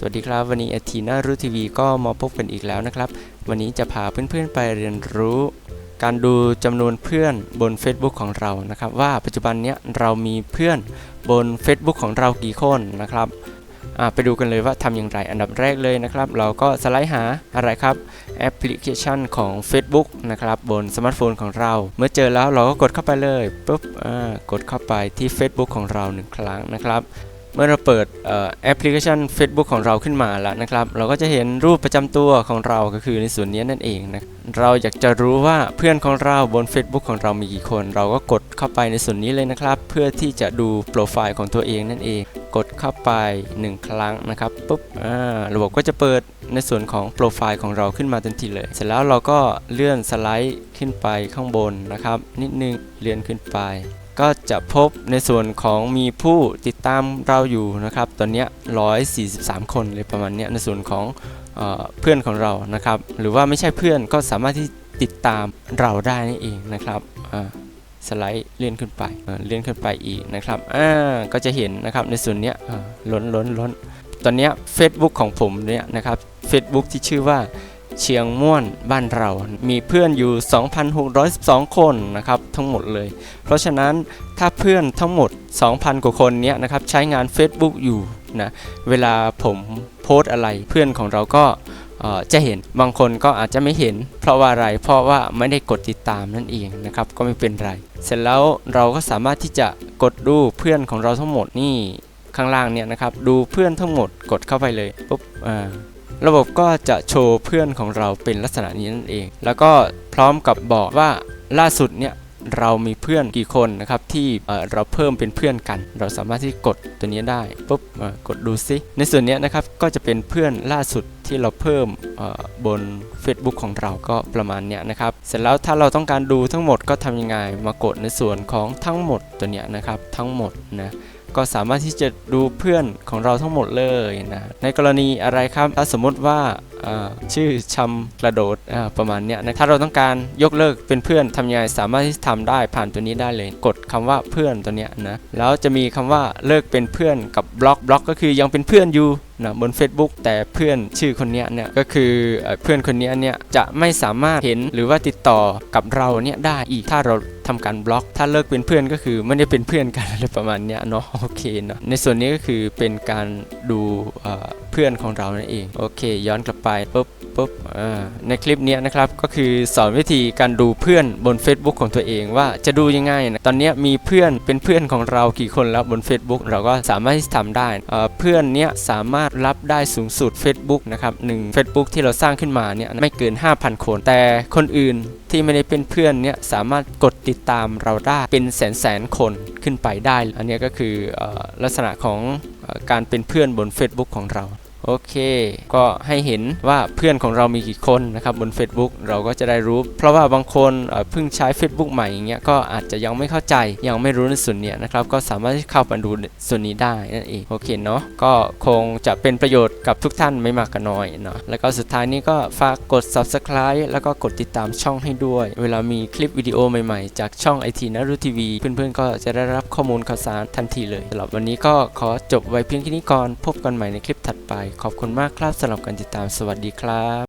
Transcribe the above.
สวัสดีครับ วันนี้อาทีน่ารู้ทีวีก็มาพบกันอีกแล้วนะครับ วันนี้จะพาเพื่อนๆไปเรียนรู้ การดูจำนวนเพื่อนบน Facebook ของเรานะครับ ว่าปัจจุบันเนี้ยเรามีเพื่อนบน Facebook ของเรากี่คนนะครับไปดูกันเลยว่าทำอย่างไรอันดับแรกเลยนะครับ เราก็สไลด์หาอะไรครับแอปพลิเคชันของ Facebook นะครับ บนสมาร์ทโฟนของเรา เมื่อเจอแล้วเราก็กดเข้าไปเลยปุ๊บกดเข้าไปที่ Facebook ของเราหนึ่งครั้งนะครับ มื่อเราเปิดแอปพลิเคชัน Facebook ของเราขึ้นมาแล้วนะครับ เราก็จะเห็นรูปประจำตัวของเราก็คือในส่วนนี้นั่นเองนะเราอยากจะรู้ว่าเพื่อนของเราบน Facebook ของเรามีกี่คน เราก็กดเข้าไปในส่วนนี้เลยนะครับ เพื่อที่จะดูโปรไฟล์ของตัวเองนั่นเอง กดเข้าไป 1 ครั้งนะครับปุ๊บอ่าระบบก็จะเปิดในส่วนของโปรไฟล์ของเราขึ้นมาทันทีเลย เสร็จแล้วเราก็เลื่อนสไลด์ขึ้นไปข้างบนนะครับ นิดนึงเลื่อนขึ้นไป ก็จะพบในส่วนของมีผู้ติดตามเราอยู่นะครับ ตอนนี้ย143 คนเลยประมาณนี้ในส่วนของเออเพื่อนของเรานะครับ หรือว่าไม่ใช่เพื่อนก็สามารถที่ติดตามเราได้นั่นเองนะครับอ่าสไลด์เลื่อนขึ้นไปเลื่อนขึ้นไปอีกนะครับอ่าก็จะเห็นนะครับในส่วนนี้ล้นล้นล้นตอนนี้ Facebook ของผมเนี่ยนะครับ Facebook ที่ชื่อว่า เชียงม่วนบ้านเรา มีเพื่อนอยู่ 2,612 คนนะครับทั้งหมดเลย เพราะฉะนั้นถ้าเพื่อนทั้งหมด 2,000 กว่าคนเนี้ยนะครับใช้งาน Facebook อยู่นะเวลาผมโพสอะไรเพื่อนของเราก็จะเห็นบางคนก็อาจจะไม่เห็น เพราะว่าอะไรเพราะว่าไม่ได้กดติดตามนั่นเองนะครับก็ไม่เป็นไร เสร็จแล้วเราก็สามารถที่จะกดดูเพื่อนของเราทั้งหมดนี่ข้างล่างเนี่ยนะครับดูเพื่อนทั้งหมดกดเข้าไปเลยปุ๊บอ่า ระบบก็จะโชว์เพื่อนของเราเป็นลักษณะนี้นั่นเอง แล้วก็พร้อมกับบอกว่าล่าสุดเนี่ยเรามีเพื่อนกี่คนนะครับที่เราเพิ่มเป็นเพื่อนกัน เราสามารถที่กดตัวนี้ได้ปุ๊บกดดูซิในส่วนนี้นะครับก็จะเป็นเพื่อนล่าสุดที่เราเพิ่มบน Facebook ของเราก็ประมาณเนี้ยนะครับ เสร็จแล้วถ้าเราต้องการดูทั้งหมดก็ทำยังไงมากดในส่วนของทั้งหมดตัวเนี้ยนะครับทั้งหมดนะ ก็สามารถที่จะดูเพื่อนของเราทั้งหมดเลยนะในกรณีอะไรครับถ้าสมมติว่า ชื่อชำกระโดดประมาณเนี้ยนะถ้าเราต้องการยกเลิกเป็นเพื่อนทำยังไงสามารถที่ทำได้ผ่านตัวนี้ได้เลย กดคำว่าเพื่อนตัวเนี้ยนะแล้วจะมีคำว่าเลิกเป็นเพื่อนกับบล็อกบล็อกก็คือยังเป็นเพื่อนอยู่นะบน Facebook แต่เพื่อนชื่อคนนี้เนี่ยก็คือเพื่อนคนนี้เนี่ยจะไม่สามารถเห็นหรือว่าติดต่อกับเราเนี่ยได้อีกถ้าเราทำการบล็อก ถ้าเลิกเป็นเพื่อนก็คือไม่ได้เป็นเพื่อนกันอะไรประมาณเนี้ยเนาะโอเคเนาะในส่วนนี้ก็คือเป็นการดู พื่อนของเรานั่นเองโอเค ย้อนกลับไปปุ๊บปุ๊บในคลิปนี้นะครับก็คือสอนวิธีการดูเพื่อนบน Facebook ของตัวเองว่าจะดูยังไงนะตอนนี้มีเพื่อนเป็นเพื่อนของเรากี่คนแล้วบน Facebook เราก็สามารถที่ทำได้เพื่อนเนี้ยสามารถรับได้สูงสุด Facebook นะครับหนึ่ง Facebook ที่เราสร้างขึ้นมาเนี่ยไม่เกิน 5,000 คน แต่คนอื่นที่ไม่ได้เป็นเพื่อนเนี่ยสามารถกดติดตามเราได้เป็นแสนแสนคนขึ้นไปได้ อันนี้ก็คืออลักษณะของอการเป็นเพื่อนบน Facebook ของเรา โอเค ก็ให้เห็นว่าเพื่อนของเรามีกี่คนนะครับบน Facebook เราก็จะได้รู้ เพราะว่าบางคนเพิ่งใช้ Facebook ใหม่อย่างเงี้ยก็อาจจะยังไม่เข้าใจยังไม่รู้ในส่วนเนี้ยนะครับก็สามารถเข้ามาดูส่วนนี้ได้นั่นเองโอเคเนาะก็คงจะเป็นประโยชน์กับทุกท่านไม่มากก็น้อยเนาะแล้วก็สุดท้ายนี้ก็ฝากกด Subscribe แล้วก็กดติดตามช่องให้ด้วย เวลามีคลิปวิดีโอใหม่ๆ จากช่องไอทีนารุทีวีเพื่อนๆก็จะได้รับข้อมูลข่าวสารทันทีเลยสำหรับวันนี้ก็ขอจบไว้เพียงแค่นี้ก่อนพบกันใหม่ในคลิปถัดไปขอบคุณมากครับสำหรับการติดตามสวัสดีครับ